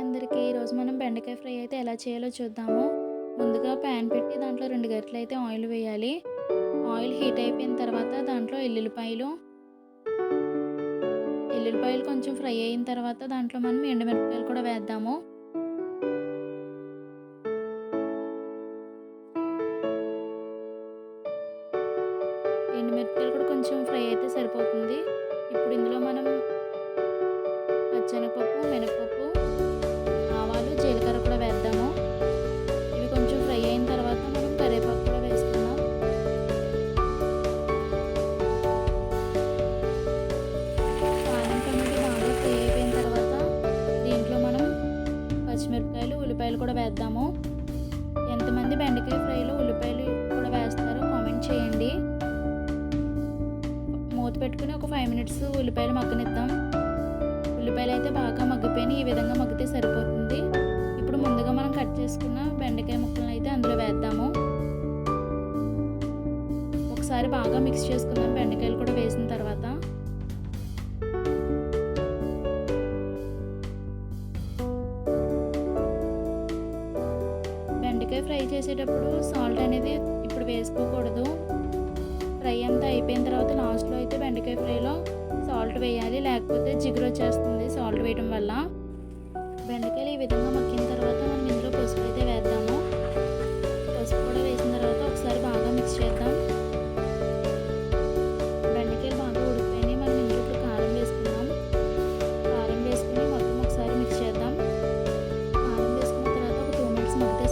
అందరికీ ఈరోజు మనం బెండకాయ ఫ్రై అయితే ఎలా చేయాలో చూద్దాము. ముందుగా ప్యాన్ పెట్టి దాంట్లో రెండు గరిటలు అయితే ఆయిల్ వేయాలి. ఆయిల్ హీట్ అయిపోయిన తర్వాత దాంట్లో ఎల్లుల్లిపాయలు. ఎల్లుల్లిపాయలు కొంచెం ఫ్రై అయిన తర్వాత దాంట్లో మనం ఎండుమిరపకాయలు కూడా వేద్దాము. ఎండుమిరపకాయలు కూడా కొంచెం ఫ్రై అయితే సరిపోతుంది. ఇప్పుడు ఇందులో మనం పచ్చెనగపప్పు మినపప్పు ఉల్లిపాయలు కూడా వేద్దాము. ఎంతమంది బెండకాయ ఫ్రైలో ఉల్లిపాయలు కూడా వేస్తారో కామెంట్ చేయండి. మూత పెట్టుకుని ఒక ఫైవ్ మినిట్స్ ఉల్లిపాయలు మగ్గనిద్దాం. ఉల్లిపాయలు అయితే బాగా మగ్గిపోయినాయి. ఈ విధంగా మగ్గితే సరిపోతుంది. ఇప్పుడు ముందుగా మనం కట్ చేసుకున్న బెండకాయ ముక్కలను అయితే అందులో వేద్దాము. ఒకసారి బాగా మిక్స్ చేసుకుందాం బెండకాయ అయితే ఫ్రై చేసేటప్పుడు సాల్ట్ అనేది ఇప్పుడు వేసుకోకూడదు. ఫ్రై అంతా అయిపోయిన తర్వాత లాస్ట్లో అయితే బెండకాయ ఫ్రైలో సాల్ట్ వేయాలి. లేకపోతే జిగురు వచ్చేస్తుంది సాల్ట్ వేయడం వల్ల. బెండకాయలు ఈ విధంగా మక్కిన తర్వాత మనం ఇందులో పసుపు అయితే వేద్దాము. పసుపు కూడా వేసిన తర్వాత ఒకసారి బాగా మిక్స్ చేద్దాం. బెకాయలు బాగా ఉడిపోయినాయి మనం ఇంట్లో కారం వేసుకున్నాం కారం వేసుకుని మొత్తం ఒకసారి మిక్స్ చేద్దాం. కారం వేసుకున్న తర్వాత ఒక టూ మినిట్స్ మొత్తం